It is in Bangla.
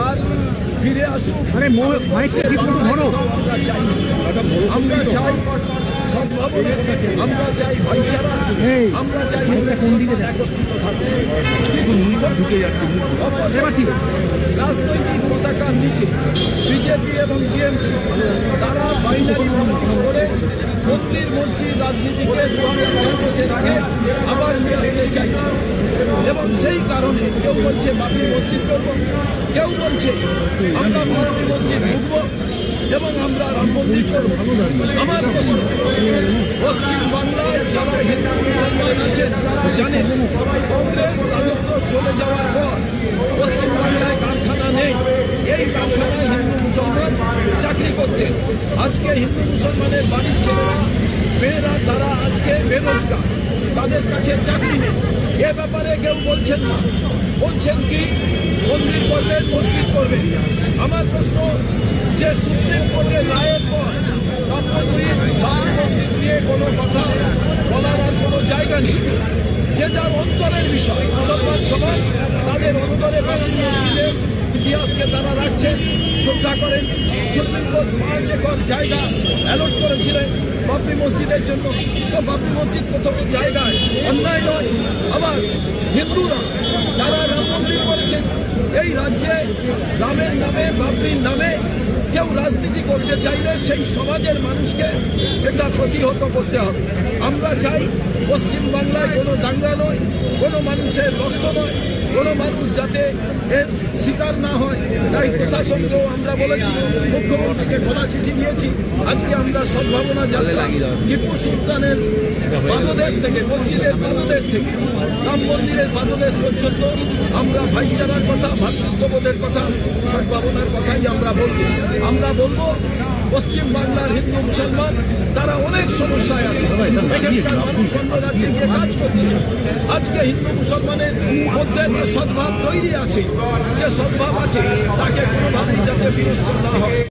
আর ফিরে আসুক। আরে মো- মাইকটা ঠিক মতো ধরো। আমরা চাই সদ্ভাবনা আমরা চাই ভাইচারা আমরা চাই কোন দিকে? একত্রিত থাকবে রাজনৈতিক পতাকার নিচে বিজেপি এবং টিএমসি তারা বাইনারি পলিটিক্স করে মন্দির মসজিদ রাজনীতিকে দু হাজার ছাব্বিশের আগে আবার নিয়ে আসতে চাইছে। সেই কারণে কেউ বলছে বাপি মসজিদ করব, কেউ বলছে আমরা বাবরি মসজিদ ঢুকব এবং আমরা রাম মন্দির করব। আমার প্রশ্ন, পশ্চিম বাংলায় যারা হিন্দু মুসলমান আছেন, তারা জানেন কংগ্রেস রাজত্ব চলে যাওয়ার পর পশ্চিম বাংলায় কারখানা নেই। এই কারখানায় হিন্দু মুসলমান চাকরি করতেন আজকে হিন্দু মুসলমানের বাড়ির ছেলেরা, মেয়েরা, তারা আজকে বেরোজগার। তাদের কাছে চাকরি নেই। এ ব্যাপারে কেউ বলছেন না। বলছেন কি, মন্দির করবেন মসজিদ করবেন। আমার প্রশ্ন, যে সুপ্রিম কোর্টের রায়ের পর রামমন্দির বাম মসজিদ নিয়ে কোনো কথা বলার আর কোনো জায়গা নেই। যে যার অন্তরের বিষয়, মুসলমান সমাজ তাদের অন্তরে মসজিদের ইতিহাসকে তারা রাখছেন শ্রদ্ধা করেন। সুপ্রিম কোর্ট পাঁচ একর জায়গা অ্যালট করেছিলেন। বাবরি মসজিদের জন্য। তো বাবরি মসজিদ প্রথম জায়গায় অন্যায় নয়, আবার হিন্দুরা তারা রাম মন্দির করেছেন এই রাজ্যে রামের নামে বাবরির নামে কেউ রাজনীতি করতে চাইলে সেই সমাজের মানুষকে এটা প্রতিহত করতে হবে। আমরা চাই পশ্চিম বাংলায় কোনো দাঙ্গা নয় কোনো মানুষের রক্ত নয় কোনো মানুষ যাতে এর শিকার না হয়। তাই প্রশাসনকেও আমরা বলেছি মুখ্যমন্ত্রীকে খোলা চিঠি দিয়েছি আজকে আমরা সদ্ভাবনা যাত্রা টিপু সুলতানের পাদদেশ থেকে মসজিদের পাদদেশ থেকে রাম মন্দিরের পাদদেশ পর্যন্ত আমরা ভাইচারার কথা ভাতৃত্ববোধের কথা সদ্ভাবনার কথাই আমরা বলব। আমরা বলব পশ্চিম বাংলার হিন্দু মুসলমান তারা অনেক সমস্যায় আছে। কাজ করছে। আজকে হিন্দু মুসলমানের মধ্যে যে সদ্ভাব তৈরি আছে যে সদ্ভাব আছে তাকে কোনোভাবেই যাতে বিনষ্ট না হয়।